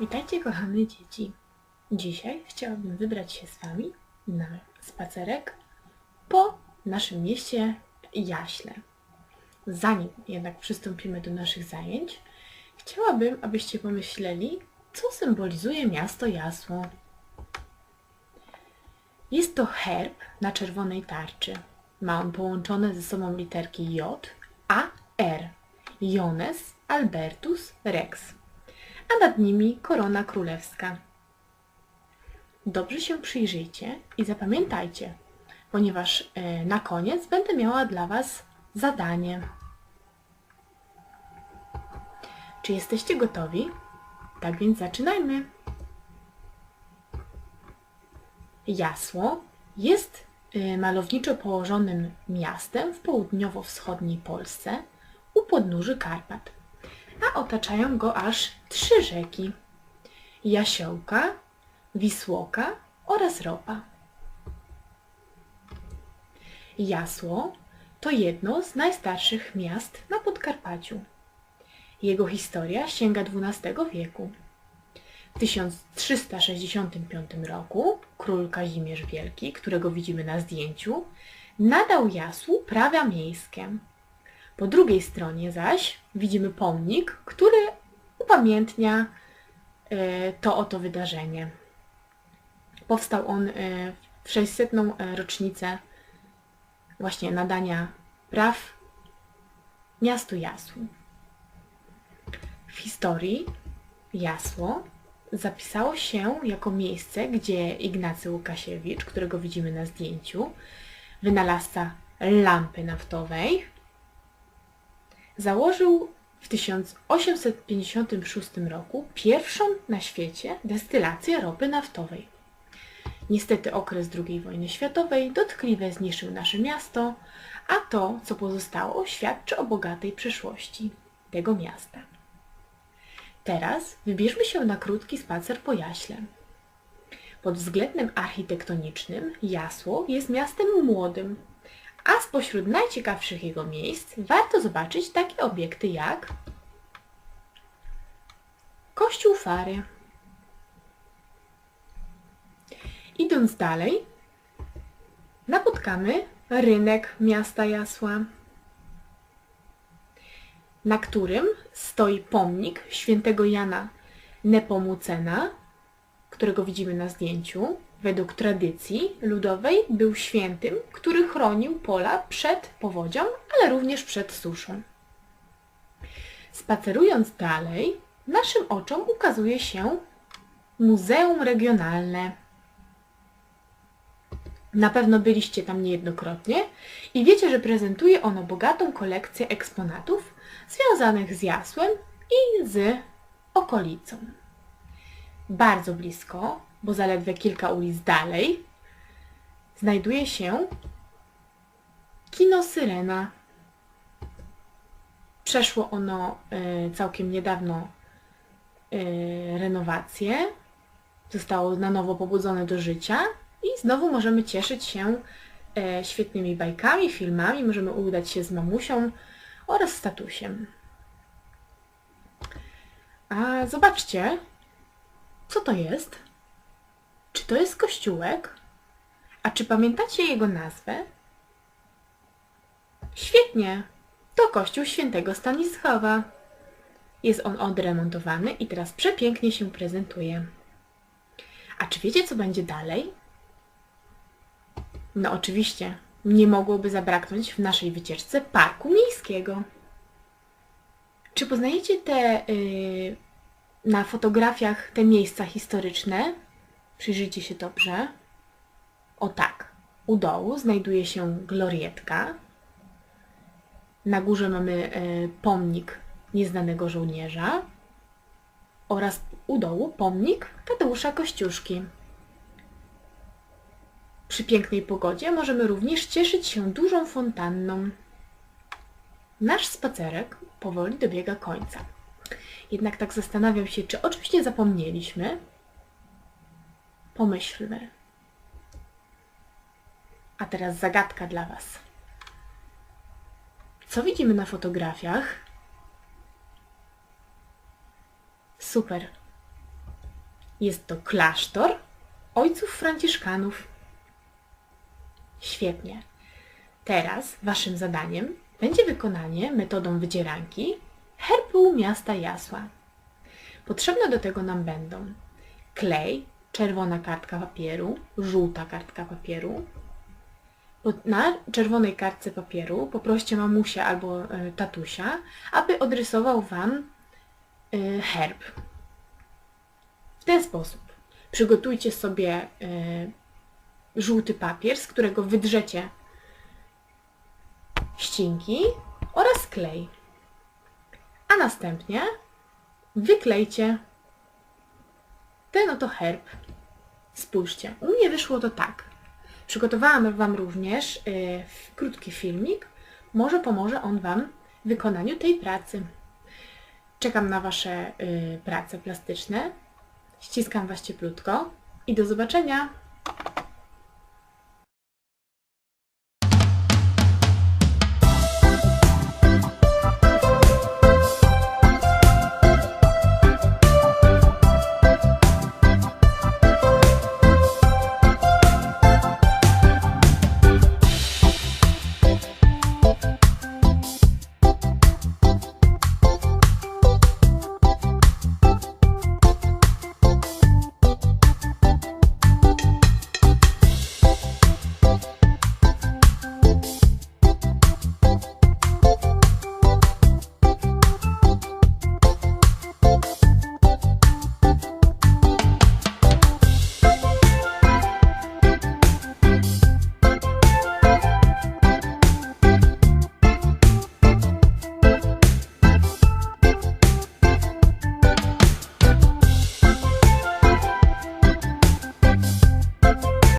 Witajcie kochane dzieci. Dzisiaj chciałabym wybrać się z Wami na spacerek po naszym mieście Jaśle. Zanim jednak przystąpimy do naszych zajęć, chciałabym, abyście pomyśleli, co symbolizuje miasto Jasło. Jest to herb na czerwonej tarczy. Ma on połączone ze sobą literki J, A, R. Jones Albertus Rex a nad nimi korona królewska. Dobrze się przyjrzyjcie i zapamiętajcie, ponieważ e, na koniec będę miała dla Was zadanie. Czy jesteście gotowi? Tak więc zaczynajmy. Jasło jest e, malowniczo położonym miastem w południowo-wschodniej Polsce u podnóży Karpat a otaczają go aż trzy rzeki. Jasiołka, Wisłoka oraz Ropa. Jasło to jedno z najstarszych miast na Podkarpaciu. Jego historia sięga XII wieku. W 1365 roku król Kazimierz Wielki, którego widzimy na zdjęciu, nadał Jasłu prawa miejskie. Po drugiej stronie zaś widzimy pomnik, który upamiętnia e, to oto wydarzenie. Powstał on e, w 600. E, rocznicę właśnie nadania praw miastu Jasłu. W historii Jasło zapisało się jako miejsce, gdzie Ignacy Łukasiewicz, którego widzimy na zdjęciu, wynalazca lampy naftowej, Założył w 1856 roku pierwszą na świecie destylację ropy naftowej. Niestety okres II wojny światowej dotkliwie zniszczył nasze miasto, a to, co pozostało, świadczy o bogatej przeszłości tego miasta. Teraz wybierzmy się na krótki spacer po Jaśle. Pod względem architektonicznym Jasło jest miastem młodym, a spośród najciekawszych jego miejsc warto zobaczyć takie obiekty jak Kościół Fary. Idąc dalej, napotkamy rynek miasta Jasła, na którym stoi pomnik świętego Jana Nepomucena, którego widzimy na zdjęciu, według tradycji ludowej był świętym, który chronił pola przed powodzią, ale również przed suszą. Spacerując dalej, naszym oczom ukazuje się Muzeum Regionalne. Na pewno byliście tam niejednokrotnie i wiecie, że prezentuje ono bogatą kolekcję eksponatów związanych z Jasłem i z okolicą. Bardzo blisko bo zaledwie kilka ulic dalej znajduje się kino Syrena. Przeszło ono y, całkiem niedawno y, renowację. Zostało na nowo pobudzone do życia i znowu możemy cieszyć się y, świetnymi bajkami, filmami. Możemy udać się z mamusią oraz statusiem. A zobaczcie, co to jest? Czy to jest kościółek? A czy pamiętacie jego nazwę? Świetnie! To kościół świętego Stanisława. Jest on odremontowany i teraz przepięknie się prezentuje. A czy wiecie, co będzie dalej? No oczywiście, nie mogłoby zabraknąć w naszej wycieczce parku miejskiego. Czy poznajecie te yy, na fotografiach te miejsca historyczne? Przyjrzyjcie się dobrze. O tak. U dołu znajduje się glorietka. Na górze mamy e, pomnik nieznanego żołnierza oraz u dołu pomnik Tadeusza Kościuszki. Przy pięknej pogodzie możemy również cieszyć się dużą fontanną. Nasz spacerek powoli dobiega końca. Jednak tak zastanawiam się, czy o czymś nie zapomnieliśmy, Pomyślmy. A teraz zagadka dla Was. Co widzimy na fotografiach? Super. Jest to klasztor ojców franciszkanów. Świetnie. Teraz waszym zadaniem będzie wykonanie metodą wydzieranki herbu miasta Jasła. Potrzebne do tego nam będą klej, czerwona kartka papieru, żółta kartka papieru. Na czerwonej kartce papieru poproście mamusia albo e, tatusia, aby odrysował Wam e, herb. W ten sposób przygotujcie sobie e, żółty papier, z którego wydrzecie ścinki oraz klej. A następnie wyklejcie ten oto herb. Spójrzcie, u mnie wyszło to tak. Przygotowałam Wam również y, krótki filmik. Może pomoże on Wam w wykonaniu tej pracy. Czekam na Wasze y, prace plastyczne. Ściskam Was cieplutko i do zobaczenia.